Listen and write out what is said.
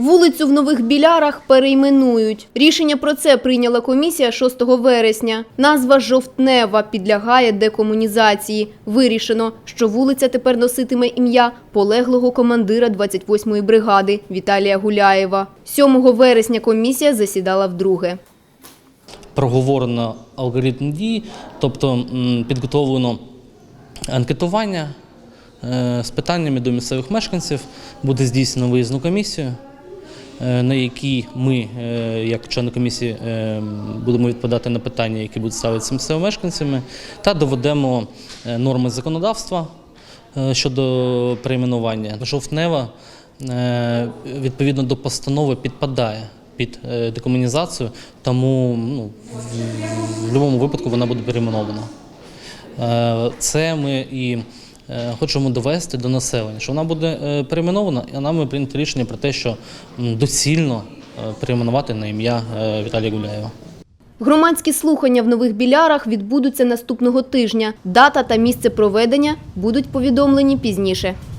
Вулицю в Нових Білярах перейменують. Рішення про це прийняла комісія 6 вересня. Назва Жовтнева підлягає декомунізації. Вирішено, що вулиця тепер носитиме ім'я полеглого командира 28-ї бригади Віталія Гуляєва. 7 вересня комісія засідала вдруге. проговорено алгоритм дій, тобто підготовлено анкетування е, з питаннями до місцевих мешканців, буде здійснено виїзну комісію, е, на якій ми, е, як члени комісії, е, будемо відповідати на питання, які будуть ставитися місцевими мешканцями, та доведемо е, норми законодавства е, щодо перейменування. Жовтнева е, відповідно до постанови підпадає під е, декомунізацію, тому ну, в, будь-якому випадку вона буде перейменована. Е, Це ми і е, хочемо довести до населення, що вона буде е, перейменована, і нами прийнято рішення про те, що доцільно е, перейменувати на ім'я е, Віталія Гуляєва. Громадські слухання в Нових Білярах відбудуться наступного тижня. Дата та місце проведення будуть повідомлені пізніше.